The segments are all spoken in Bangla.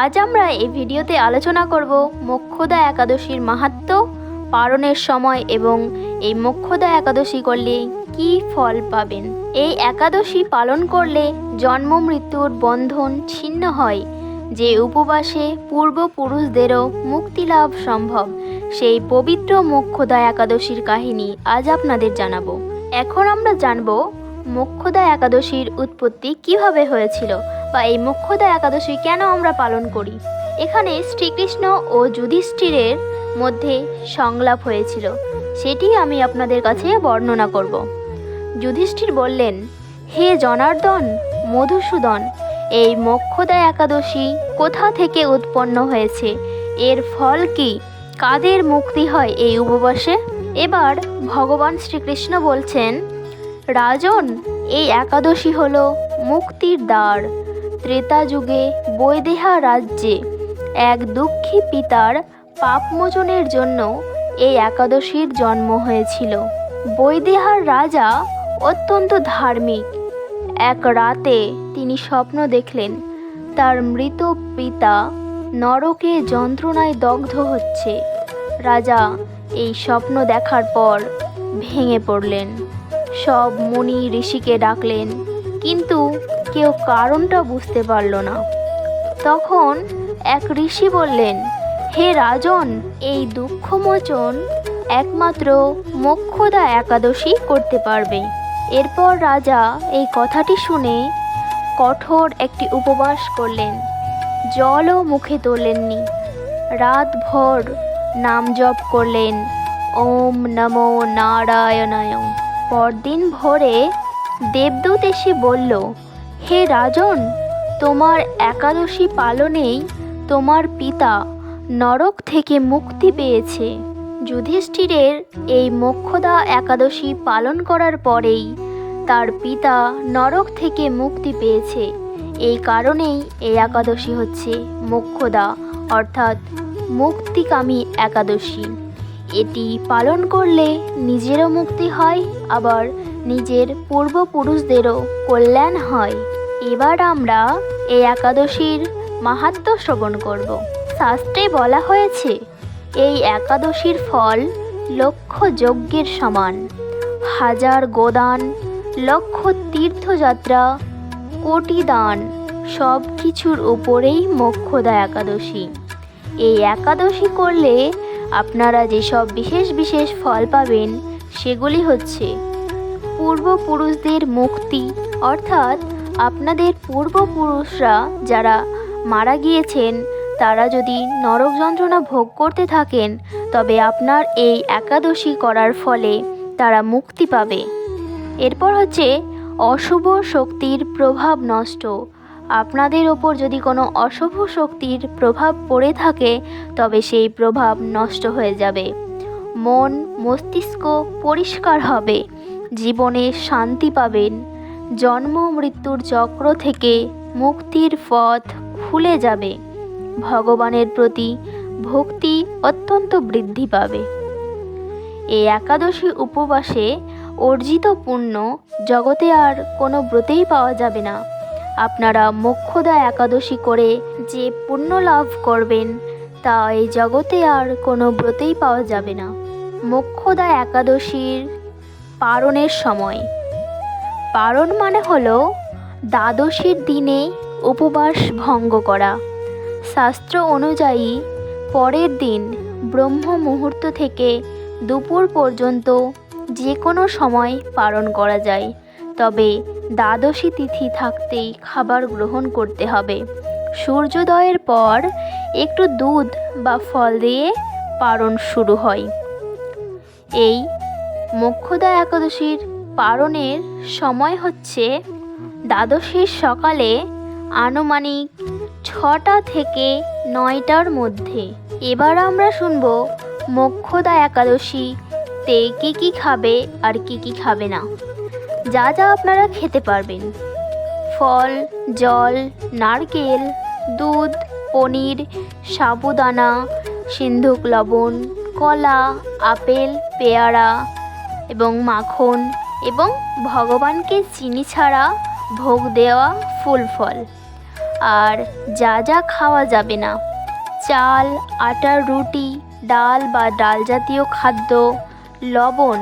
আজ আমরা এই ভিডিওতে আলোচনা করব মোক্ষদা একাদশীর মাহাত্ম্য পালনের সময় এবং এই মোক্ষদা একাদশী করলে কি ফল পাবেন? এই একাদশী পালন করলে জন্ম, মৃত্যুর বন্ধন ছিন্ন হয়, যে উপবাসে পূর্বপুরুষদেরও মুক্তি লাভ সম্ভব। সেই পবিত্র মোক্ষদা একাদশীর কাহিনী আজ আপনাদের জানাব। এখন আমরা জানব মোক্ষদা একাদশীর উৎপত্তি কীভাবে হয়েছিল। বা এই মোক্ষদা একাদশী কেন আমরা পালন করি? এখানে শ্রীকৃষ্ণ ও যুধিষ্ঠিরের মধ্যে সংলাপ হয়েছিল। সেটি আমি আপনাদের কাছে বর্ণনা করব। যুধিষ্ঠির বললেন, হে জনার্দন, মধুসূদন, এই মোক্ষদা একাদশী কোথা থেকে উৎপন্ন হয়েছে? এর ফল কি? কাদের মুক্তি হয় এই উপবাসে? এবার ভগবান শ্রীকৃষ্ণ বলছেন, রাজন, এই একাদশী হল মুক্তির দ্বার। ত্রেতা যুগে বৈদেহা রাজ্যে এক দুঃখী পিতার পাপমোচনের জন্য এই একাদশীর জন্ম হয়েছিল। বৈদেহার রাজা অত্যন্ত ধার্মিক। এক রাতে তিনি স্বপ্ন দেখলেন, তার মৃত পিতা নরকে যন্ত্রণায় দগ্ধ হচ্ছে। রাজা এই স্বপ্ন দেখার পর ভেঙে পড়লেন। সব মুনি ঋষিকে ডাকলেন কিন্তু কেউ কারণটা বুঝতে পারল না। তখন এক ঋষি বললেন, হে রাজন, এই দুঃখমোচন একমাত্র মোক্ষদা একাদশী করতে পারবে। এরপর রাজা এই কথাটি শুনে কঠোর একটি উপবাস করলেন। জলও মুখে তোলেননি। রাতভর নাম জপ করলেন, ওম নমো নারায়ণায়। পরদিন ভোরে দেবদূত এসে বলল, হে রাজন, তোমার একাদশী পালনেই তোমার পিতা নরক থেকে মুক্তি পেয়েছে। যুধিষ্ঠিরের এই মোক্ষদা একাদশী পালন করার পরেই তার পিতা নরক থেকে মুক্তি পেয়েছে। এই কারণেই এই একাদশী হচ্ছে মোক্ষদা, অর্থাৎ মুক্তিকামী একাদশী। এটি পালন করলে নিজেরও মুক্তি হয়, আবার নিজের পূর্বপুরুষদেরও কল্যাণ হয়। এবার আমরা এই একাদশীর মাহাত্ম্য শ্রবণ করব। শাস্ত্রে বলা হয়েছে, এই একাদশীর ফল লক্ষ যজ্ঞের সমান। হাজার গোদান, লক্ষ তীর্থযাত্রা, কোটি দান সব কিছুর উপরেই মোক্ষদা একাদশী। এই একাদশী করলে আপনারা যেসব বিশেষ বিশেষ ফল পাবেন, সেগুলি হচ্ছে পূর্বপুরুষদের মুক্তি, অর্থাৎ আপনাদের পূর্বপুরুষরা যারা মারা গিয়েছেন, তারা যদি নরক যন্ত্রণা ভোগ করতে থাকেন, তবে আপনার এই একাদশী করার ফলে তারা মুক্তি পাবে। এরপর হচ্ছে অশুভ শক্তির প্রভাব নষ্ট। আপনাদের ওপর যদি কোনো অশুভ শক্তির প্রভাব পড়ে থাকে, তবে সেই প্রভাব নষ্ট হয়ে যাবে। মন, মস্তিষ্ক পরিষ্কার হবে। জীবনে শান্তি পাবেন। জন্ম, মৃত্যুর চক্র থেকে মুক্তির পথ খুলে যাবে। ভগবানের প্রতি ভক্তি অত্যন্ত বৃদ্ধি পাবে। এই একাদশী উপবাসে অর্জিত পুণ্য জগতে আর কোনো ব্রতেই পাওয়া যাবে না। আপনারা মোক্ষদা একাদশী করে যে পুণ্য লাভ করবেন, তা এই জগতে আর কোনো ব্রতেই পাওয়া যাবে না। মোক্ষদা একাদশীর পারণের সময়। পারণ মানে হলো দ্বাদশীর দিনে উপবাস ভঙ্গ করা। শাস্ত্র অনুযায়ী পরের দিন ব্রহ্ম মুহূর্ত থেকে দুপুর পর্যন্ত যে কোনো সময় পালন করা যায়। তবে দ্বাদশী তিথি থাকতেই খাবার গ্রহণ করতে হবে। সূর্যোদয়ের পর একটু দুধ বা ফল দিয়ে পারণ শুরু হয়। এই মোক্ষদা একাদশীর পারণের সময় হচ্ছে দ্বাদশীর সকালে আনুমানিক ছটা থেকে নয়টার মধ্যে। এবার আমরা শুনব মোক্ষদা একাদশীতে কী কী খাবে আর কী কী খাবে না। যা যা আপনারা খেতে পারবেন। ফল, জল, নারকেল, দুধ, পনির, সাবুদানা, সিন্ধুক লবণ, কলা, আপেল, পেয়ারা এবং মাখন এবং ভগবানকে চিনি ছাড়া ভোগ দেওয়া ফুল ফল। আর যা যা খাওয়া যাবে না, চাল আটার রুটি, ডাল বা ডাল জাতীয় খাদ্য, লবণ,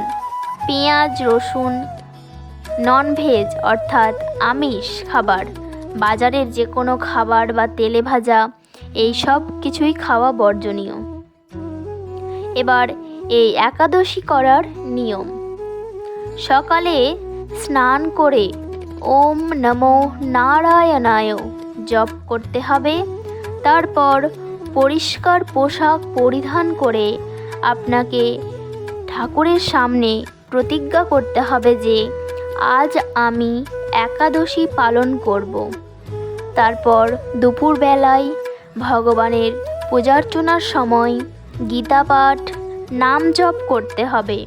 পেঁয়াজ, রসুন ননভেজ অর্থাৎ আমিষ খাবার। বাজারের যে কোনো খাবার বা তেলে ভাজা, এই সব কিছুই খাওয়া বর্জনীয়। এবার এই একাদশী করার নিয়ম। সকালে স্নান করে ওম নমো নারায়ণায় জপ করতে হবে। তারপর পরিষ্কার পোশাক পরিধান করে আপনাকে ঠাকুরের সামনে প্রতিজ্ঞা করতে হবে যে আজ আমি একাদশী পালন করব। তারপর দুপুরবেলায় ভগবানের পূজার্চনার সময় গীতা পাঠ নাম জপ করতে হবে।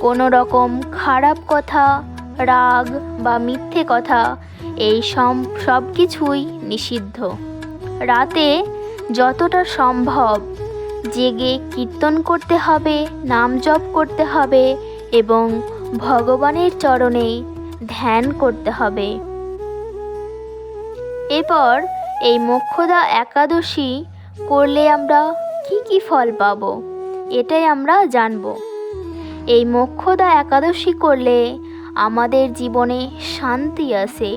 কোনো রকম খারাপ কথা, রাগ বা মিথ্যে কথা, এই সব কিছুই নিষিদ্ধ। রাতে যতটা সম্ভব জেগে কীর্তন করতে হবে, নাম জপ করতে হবে এবং ভগবানের চরণে ধ্যান করতে হবে। এরপর এই মোক্ষদা একাদশী করলে আমরা কি কি ফল পাব, এটাই আমরা জানব। এই মোক্ষদা একাদশী করলে আমাদের জীবনে শান্তি আসে,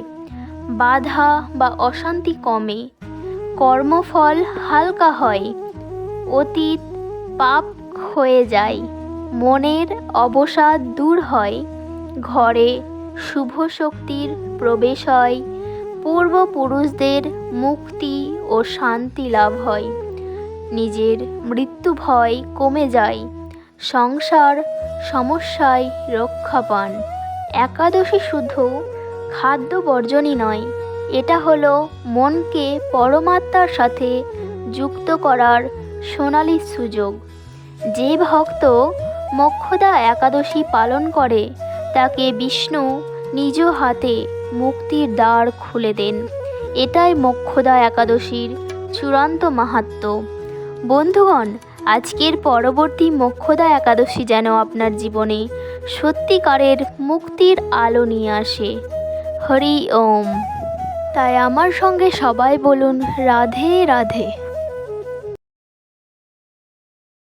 বাধা বা অশান্তি কমে, কর্মফল হালকা হয়, অতীত পাপ হয়ে যায়। মনের অবসাদ দূর হয়। ঘরে শুভ শক্তির প্রবেশ হয়। পূর্বপুরুষদের মুক্তি ও শান্তি লাভ হয়। নিজের মৃত্যু ভয় কমে যায়। সংসার সমস্যায় রক্ষা পান। একাদশী শুধু খাদ্য বর্জনই নয়। এটা হলো মনকে পরমাত্মার সাথে যুক্ত করার সোনালি সুযোগ। যে ভক্ত মোক্ষদা একাদশী পালন করে, তাকে বিষ্ণু নিজ হাতে মুক্তির দ্বার খুলে দেন। এটাই মক্ষদা একাদশীর চূড়ান্ত মাহাত্ম্য বন্ধুগণ, আজকের পরবর্তী মক্ষদা একাদশী যেন আপনার জীবনে সত্যিকারের মুক্তির আলো নিয়ে আসে। হরি ওম। তাই আমার সঙ্গে সবাই বলুন, রাধে রাধে।